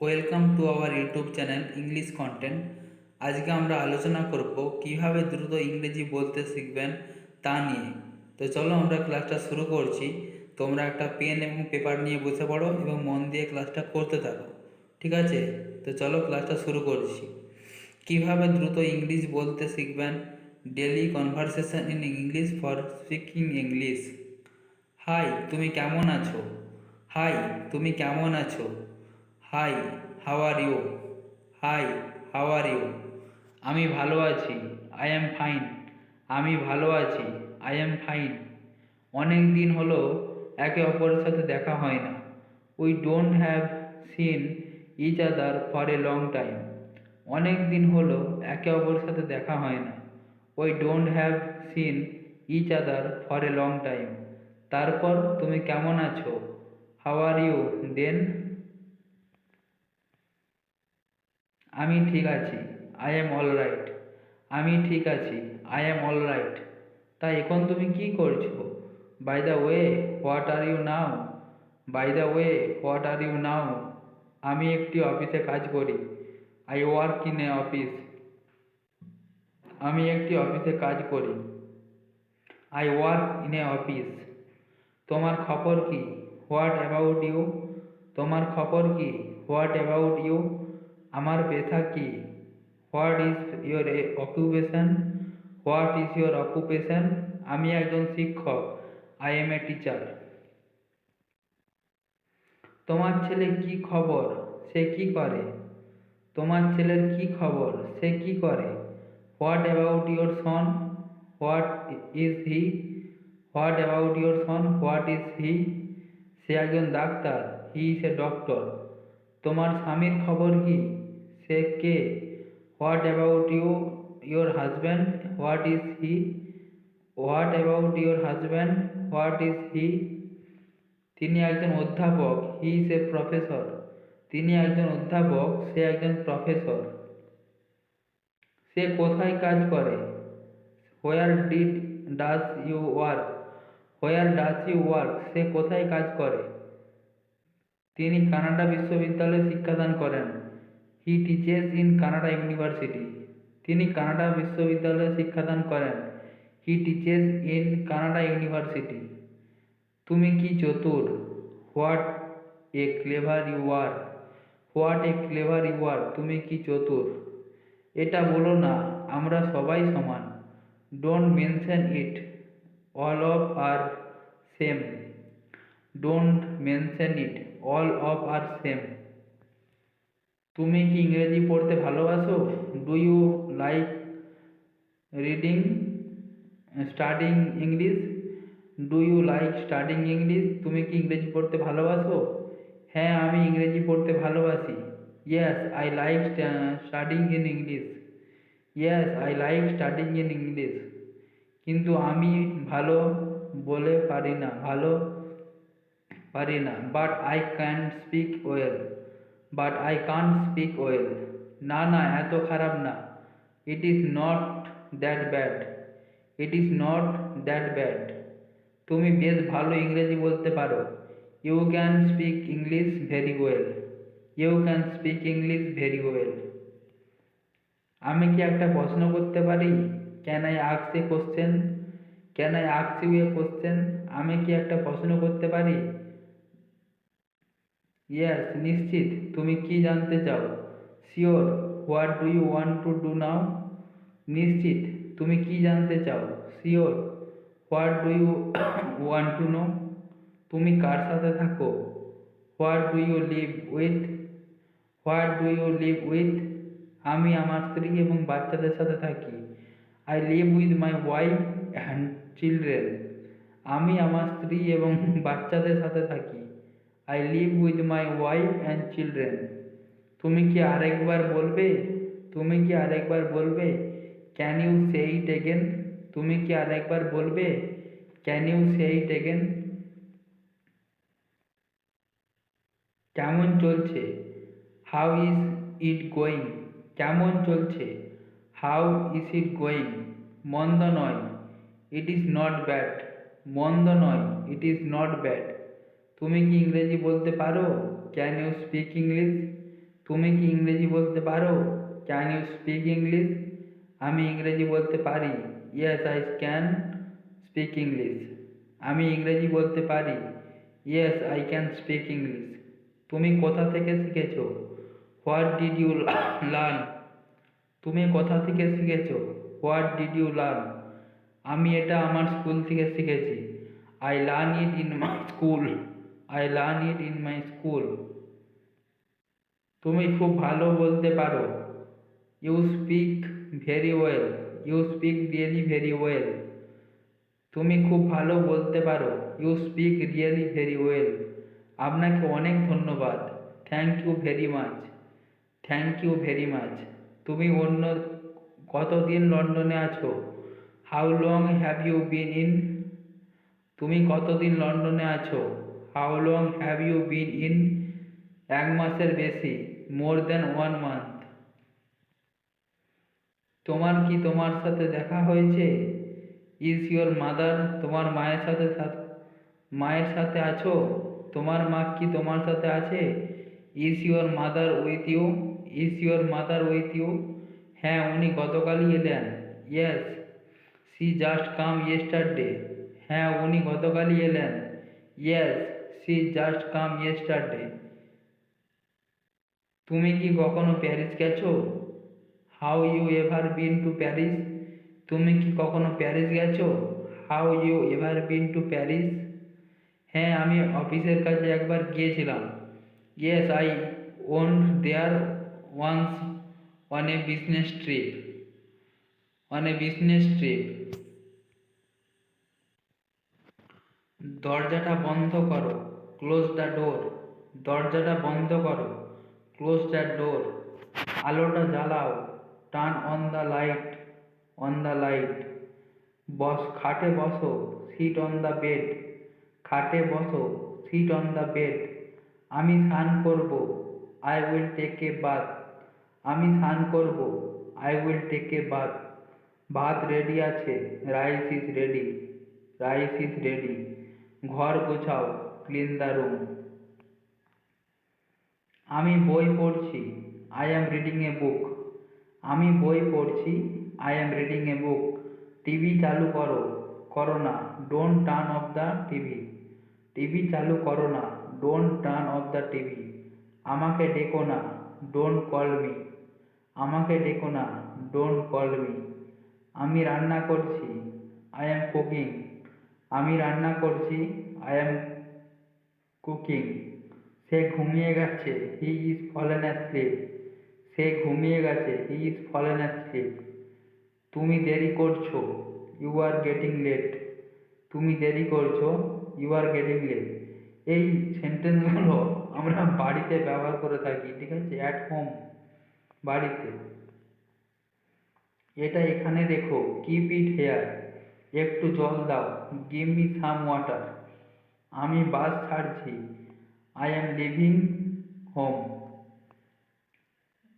Welcome to our YouTube channel English content. আজকে আমরা আলোচনা করব কীভাবে দ্রুত ইংরেজি বলতে শিখবেন তা নিয়ে। তো চলো আমরা ক্লাসটা শুরু করছি। তোমরা একটা পেন এবং পেপার নিয়ে বসে পড়ো এবং মন দিয়ে ক্লাসটা করতে থাকো। ঠিক আছে? তো চলো ক্লাসটা শুরু করছি। কীভাবে দ্রুত ইংলিশ বলতে শিখবেন? Daily conversation in English for speaking English. Hi, তুমি কেমন আছো? হাই, তুমি কেমন আছো? Hi how are you hi how are you আমি ভালো আছি। আই এম ফাইন আমি ভালো আছি। আই এম ফাইন অনেক দিন হলো একে অপরের সাথে দেখা হয় না। We don't have seen each other for a long time অনেক দিন হলো একে অপরের সাথে দেখা হয় না। We don't have seen each other for a long time তারপর তুমি কেমন আছো? হাউ আর ইউ দেন আমি ঠিক আছি আই এম অল রাইট আমি ঠিক আছি আই এম অল রাইট তা এখন তুমি কি করছ? By the way what are you now by the way what are you now আমি একটি অফিসে কাজ করি। I work in a office আমি একটি অফিসে কাজ করি। I work in a office তোমার খবর কি? হোয়াট অ্যাবাউট ইউ তোমার খবর কি? হোয়াট অ্যাবাউট ইউ আমার পেশা কি? What is your occupation what is your occupation আমি একজন শিক্ষক আই এম এ টিচার তোমার ছেলে কি খবর? সে কি করে? তোমার ছেলের কি খবর? সে কি করে? What about your son what is he what about your son what is he সে একজন doctor he is a doctor তোমার স্বামীর খবর কি? সে কে? What about you your husband what is he what about your husband what is he তিনি একজন অধ্যাপক হি is a professor তিনি একজন অধ্যাপক, সে একজন প্রফেসর সে কোথায় কাজ করে? Where did does you work where does you work সে কোথায় কাজ করে? তিনি কানাডা বিশ্ববিদ্যালয়ে শিক্ষাদান করেন। He teaches in Canada university তিনি কানাডা বিশ্ববিদ্যালয়ে শিক্ষাদান করেন। He teaches in Canada university তুমি কি চতুর? What a clever you are what a clever you are তুমি কি চতুর? এটা বলো না, আমরা সবাই সমান। Don't mention it all of are same don't mention it all of are same তুমি কি ইংরেজি পড়তে ভালোবাসো? Do you like reading studying English do you like studying English তুমি কি ইংরেজি পড়তে ভালোবাসো? হ্যাঁ আমি ইংরেজি পড়তে ভালোবাসি। Yes I like studying in English yes I like studying in English কিন্তু আমি ভালো বলে পারি না। ভালো পারি না but I can speak well but I can speak well না না, এত খারাপ না। It is not that bad it is not that bad তুমি বেশ ভালো ইংরেজি বলতে পারো। You can speak English very well you can speak English very well আমি কি একটা প্রশ্ন করতে পারি? Can I আক্স A question can I আক্স U A question আমি কি একটা প্রশ্ন করতে পারি? ইয়েস নিশ্চিত। তুমি কি জানতে চাও? Sure what do you want to do now নিশ্চিত। তুমি কি জানতে চাও? Sure what do you want to know তুমি কার সাথে থাকো? What do you live with what do you live with আমি আমার স্ত্রী এবং বাচ্চাদের সাথে থাকি। I live with my wife and children আমি আমার স্ত্রী এবং বাচ্চাদের সাথে থাকি। I live with my wife and children তুমি কি আরেকবার বলবে? তুমি কি আরেকবার বলবে? Can you say it again তুমি কি আরেকবার বলবে? Can you say it again কেমন চলছে? হাউ ইজ ইট গোয়িং কেমন চলছে? হাউ ইজ ইট গোয়িং মন্দ নয়। ইট ইজ নট ব্যাড মন্দ নয়। ইট ইজ নট ব্যাড তুমি কি ইংরেজি বলতে পারো? ক্যান ইউ স্পিক ইংলিশ তুমি কি ইংরেজি বলতে পারো? ক্যান ইউ স্পিক ইংলিশ আমি ইংরেজি বলতে পারি। Yes I can speak English আমি ইংরেজি বলতে পারি। Yes I can speak English তুমি কোথা থেকে শিখেছো? হোয়াট ডিড ইউ লার্ন তুমি কোথা থেকে শিখেছো? হোয়াট ডিড ইউ লার্ন আমি এটা আমার স্কুল থেকে শিখেছি। I learn it in my school I learn it in my school তুমি খুব ভালো বলতে পারো। You speak very well you speak really very well তুমি খুব ভালো বলতে পারো। You speak really very well আপনাকে অনেক ধন্যবাদ। Thank you very much thank you very much তুমি অন্য কতদিন লন্ডনে আছো? How long have you been in তুমি কতদিন লন্ডনে আছো? How long have you been in এক মাসের বেশি মোর দ্যান ওয়ান মান্থ তোমার কি তোমার সাথে দেখা হয়েছে? ইজ ইয়োর মাদার তোমার মায়ের সাথে সাথ- মায়ের সাথে আছো? তোমার মা কি তোমার সাথে আছে? Is your mother with you is your mother with you হ্যাঁ উনি গতকালই এলেন। Yes she just come yesterday হ্যাঁ উনি গতকালই এলেন। Yes she just come yesterday তুমি কি কখনো প্যারিস গেছো? How you ever been to Paris তুমি কি কখনো প্যারিস গেছো? How you ever been to Paris হ্যাঁ আমি অফিসের কাছে একবার গিয়েছিলাম। Yes I went there once on a business trip on a business trip দরজাটা বন্ধ করো। ক্লোজ দ্য ডোর দরজাটা বন্ধ করো। ক্লোজ দ্য ডোর আলোটা জ্বালাও। Turn on the light on the light বস, খাটে বসো। সিট অন দ্য বেড খাটে বসো। সিট অন দ্য বেড আমি স্নান করব। I will take a bath আমি স্নান করব। I will take a bath ভাত রেডি আছে। Rice is ready rice is ready ঘর গোছাও। ক্লিন দ্য রুম আমি বই পড়ছি আই অ্যাম রিডিং এ বুক আমি বই পড়ছি I am reading a book TV চালু করো করো না don't turn off the TV TV চালু করো না don't turn off the TV আমাকে ডেকো না ডোন্ট কল মি আমাকে ডেকো না ডোন্ট কল মি আমি রান্না করছি আই অ্যাম কুকিং আমি রান্না করছি আই অ্যাম কুকিং সে ঘুমিয়ে গেছে হি ইজ ফলেন অ্যাসলিপ সে ঘুমিয়ে গেছে হি ইজ ফলেন অ্যাসলিপ তুমি দেরি করছ ইউ আর গেটিং লেট তুমি দেরি করছ ইউ আর গেটিং লেট এই সেন্টেন্সগুলো আমরা বাড়িতে ব্যবহার করে থাকি, ঠিক আছে? অ্যাট হোম বাড়িতে। এটা এখানে রেখো কিপ ইট হেয়ার একটু জল দাও গিভ মি সাম ওয়াটার আমি বাস ছাড়ছি। I am living home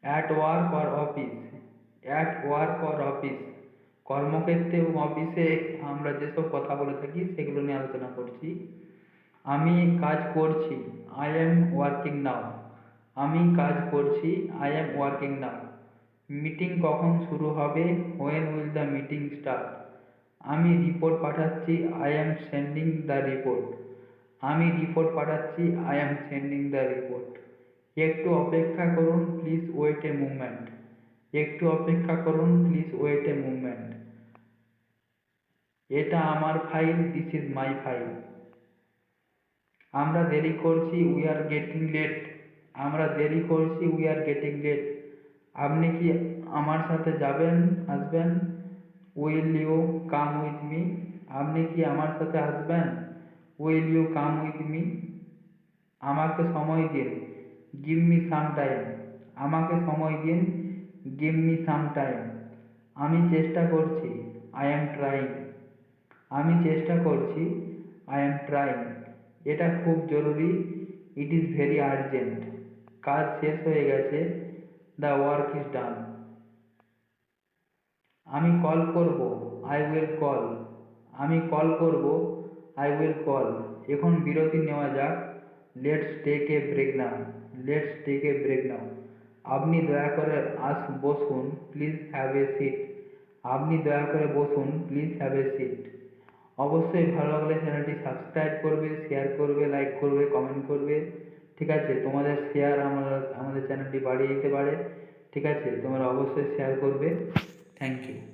at work or office at work or office কর্মক্ষেত্রে এবং অফিসে আমরা যেসব কথা বলে থাকি, সেগুলো নিয়ে আলোচনা করছি। আমি কাজ করছি। আই অ্যাম ওয়ার্কিং নাও আমি কাজ করছি। I am working now meeting কখন শুরু হবে? When will the meeting start আমি রিপোর্ট পাঠাচ্ছি। I am sending the report আমি রিপোর্ট পাঠাচ্ছি I am sending the report একটু অপেক্ষা করুন প্লিজ ওয়েট এ মুভমেন্ট একটু অপেক্ষা করুন প্লিজ ওয়েট এ মুভমেন্ট এটা আমার file this is my file আমরা দেরি করছি উই আর গেটিং লেট আমরা দেরি করছি উই আর গেটিং লেট আপনি কি আমার সাথে যাবেন, আসবেন? Will you come with me আপনি কি আমার সাথে আসবেন? Will you come with me আমাকে সময় দিন গিভ মি সাম টাইম আমাকে সময় দিন গিভ মি সাম টাইম আমি চেষ্টা করছি আই অ্যাম ট্রাইং আমি চেষ্টা করছি আই অ্যাম ট্রাইং এটা খুব জরুরি ইট ইজ ভেরি আর্জেন্ট কাজ শেষ হয়ে গেছে দ্য ওয়ার্ক ইজ ডান আমি কল করব আই উইল কল আমি কল করব আই উইল কল এখন বিরতি নেওয়া যাক। Let's take a break now let's take a break now আপনি দয়া করে আস বসুন প্লিজ হ্যাভ এ সিট আপনি দয়া করে বসুন প্লিজ হ্যাভ এ সিট অবশ্যই ভালো লাগলে চ্যানেলটি সাবস্ক্রাইব করবে শেয়ার করবে লাইক করবে কমেন্ট করবে। ঠিক আছে? তোমাদের শেয়ার আমরা আমাদের চ্যানেলটি বাড়িয়ে দিতে পারে। ঠিক আছে? তোমরা অবশ্যই শেয়ার করবে। Thank you